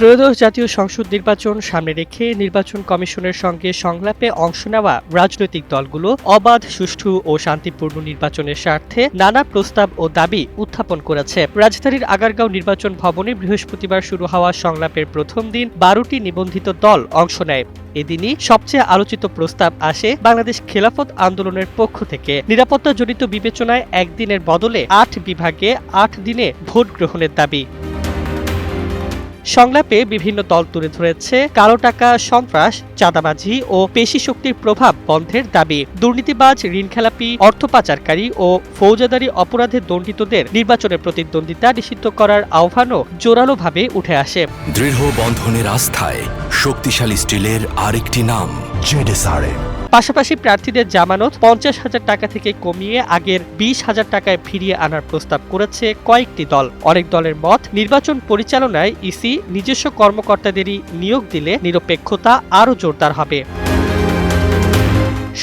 ত্রয়োদশ জাতীয় সংসদ নির্বাচন সামনে রেখে নির্বাচন কমিশনের সঙ্গে সংলাপে অংশ নেওয়া রাজনৈতিক দলগুলো অবাধ, সুষ্ঠু ও শান্তিপূর্ণ নির্বাচনের স্বার্থে নানা প্রস্তাব ও দাবি উত্থাপন করেছে। রাজধানীর আগারগাঁও নির্বাচন ভবনে বৃহস্পতিবার শুরু হওয়া সংলাপের প্রথম দিন বারোটি নিবন্ধিত দল অংশ নেয়। এদিনই সবচেয়ে আলোচিত প্রস্তাব আসে বাংলাদেশ খেলাফত আন্দোলনের পক্ষ থেকে। নিরাপত্তা নিরাপত্তাজনিত বিবেচনায় একদিনের বদলে আট বিভাগে আট দিনে ভোট গ্রহণের দাবি। সংলাপে বিভিন্ন দল তুলে ধরেছে কালো টাকা, সন্ত্রাস, চাঁদাবাজি ও পেশি শক্তির প্রভাব বন্ধের দাবি। দুর্নীতিবাজ, ঋণখেলাপি, অর্থ পাচারকারী ও ফৌজাদারি অপরাধে দণ্ডিতদের নির্বাচনে প্রতিদ্বন্দ্বিতা নিষিদ্ধ করার আহ্বানও জোরালোভাবে উঠে আসে। দৃঢ় বন্ধনের আস্থায় শক্তিশালী স্টিলের আরেকটি নাম, জেডেসআরএম। পাশাপাশি প্রার্থীদের জামানত পঞ্চাশ হাজার টাকা থেকে কমিয়ে আগের বিশ হাজার টাকায় ফিরিয়ে আনার প্রস্তাব করেছে কয়েকটি দল। অনেক দলের মত নির্বাচন পরিচালনায় ইসি নিজস্ব কর্মকর্তাদেরই নিয়োগ দিলে নিরপেক্ষতা আরও জোরদার হবে।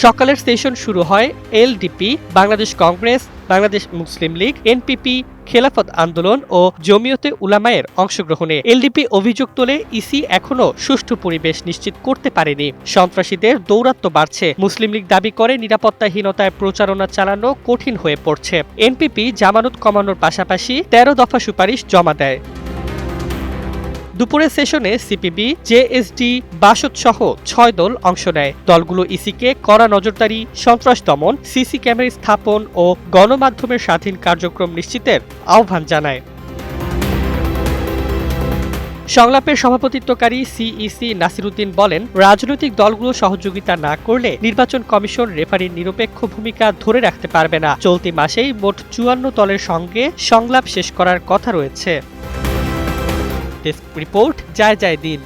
সকালের সেশন শুরু হয় এলডিপি, বাংলাদেশ কংগ্রেস বাংলাদেশ মুসলিম লীগ, এনপিপি, খেলাফত আন্দোলন ও জমিয়তে উলামায়ের অংশগ্রহণে এলডিপি অভিযোগ তোলে ইসি এখনও সুষ্ঠু পরিবেশ নিশ্চিত করতে পারেনি। সন্ত্রাসীদের দৌরাত্ম্য বাড়ছে। মুসলিম লীগ দাবি করে নিরাপত্তাহীনতায় প্রচারণা চালানো কঠিন হয়ে পড়ছে। এনপিপি জামানত কমানোর পাশাপাশি তেরো দফা সুপারিশ জমা দেয়। দুপুরের সেশনে সিপিবি, জেএসডি, বাসদ সহ ছয় দল অংশ নেয়। দলগুলো ইসিকে কড়া নজরদারি, সন্ত্রাস দমন, সিসি ক্যামেরা স্থাপন ও গণমাধ্যমের স্বাধীন কার্যক্রম নিশ্চিতের আহ্বান জানায়। সংলাপের সভাপতিত্বকারী সিইসি নাসিরুদ্দিন বলেন, রাজনৈতিক দলগুলো সহযোগিতা না করলে নির্বাচন কমিশন রেফারির নিরপেক্ষ ভূমিকা ধরে রাখতে পারবে না। চলতি মাসেই মোট চুয়ান্ন দলের সঙ্গে সংলাপ শেষ করার কথা রয়েছে। ডেস্ক রিপোর্ট যায় যায় দিন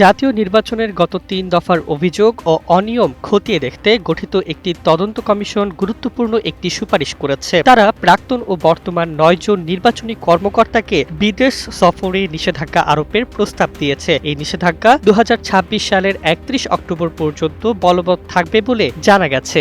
জাতীয় নির্বাচনের গত তিন দফার অভিযোগ ও অনিয়ম খতিয়ে দেখতে গঠিত একটি তদন্ত কমিশন গুরুত্বপূর্ণ একটি সুপারিশ করেছে। তারা প্রাক্তন ও বর্তমান নয়জন নির্বাচনী কর্মকর্তাকে বিদেশ সফরে নিষেধাজ্ঞা আরোপের প্রস্তাব দিয়েছে। এই নিষেধাজ্ঞা দু হাজার ছাব্বিশ সালের একত্রিশ অক্টোবর পর্যন্ত বলবৎ থাকবে বলে জানা গেছে।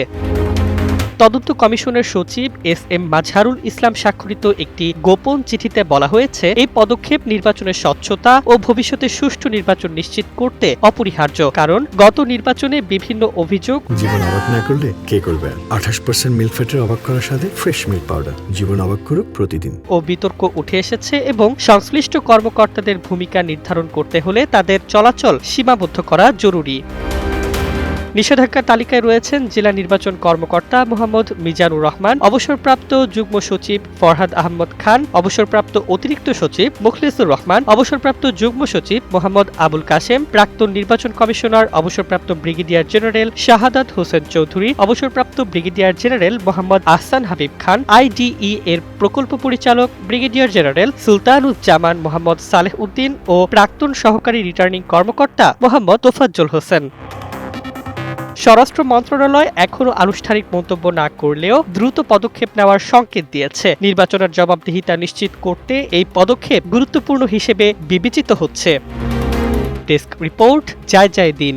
তদন্ত কমিশনের সচিব এস এম মাজহারুল ইসলাম স্বাক্ষরিত একটি গোপন চিঠিতে বলা হয়েছে এই পদক্ষেপ নির্বাচনের স্বচ্ছতা ও ভবিষ্যতে সুষ্ঠু নির্বাচন নিশ্চিত করতে অপরিহার্য। কারণ গত নির্বাচনে বিভিন্ন অভিযোগ জীবন অবাক না করলে কে করবে? আঠাশ পার্সেন্ট মিল্ক ফ্যাটের অবাক করার সাথে ফ্রেশ মিল্ক পাউডার জীবন অবাক করুক প্রতিদিন। ও বিতর্ক উঠে এসেছে এবং সংশ্লিষ্ট কর্মকর্তাদের ভূমিকা নির্ধারণ করতে হলে তাদের চলাচল সীমাবদ্ধ করা জরুরি। নিষেধাজ্ঞার তালিকায় রয়েছেন জেলা নির্বাচন কর্মকর্তা মোহাম্মদ মিজানুর রহমান, অবসরপ্রাপ্ত যুগ্ম সচিব ফরহাদ আহমদ খান, অবসরপ্রাপ্ত অতিরিক্ত সচিব মুখলিসুর রহমান, অবসরপ্রাপ্ত যুগ্ম সচিব মোহাম্মদ আবুল কাশেম, প্রাক্তন নির্বাচন কমিশনার, অবসরপ্রাপ্ত ব্রিগেডিয়ার জেনারেল শাহাদাত হোসেন চৌধুরী, অবসরপ্রাপ্ত brigadier general Mohammad Ahsan Habib Khan, IDE এর প্রকল্প পরিচালক ব্রিগেডিয়ার জেনারেল সুলতানুজ্জামান মোহাম্মদ সালেহ উদ্দিন ও প্রাক্তন সহকারী রিটার্নিং কর্মকর্তা মোহাম্মদ তোফাজ্জল হোসেন। স্বরাষ্ট্র মন্ত্রণালয় এখনও আনুষ্ঠানিক মন্তব্য না করলেও দ্রুত পদক্ষেপ নেওয়ার সংকেত দিয়েছে। নির্বাচনের জবাবদিহিতা নিশ্চিত করতে এই পদক্ষেপ গুরুত্বপূর্ণ হিসেবে বিবেচিত হচ্ছে। ডেস্ক রিপোর্ট যায় যায় দিন।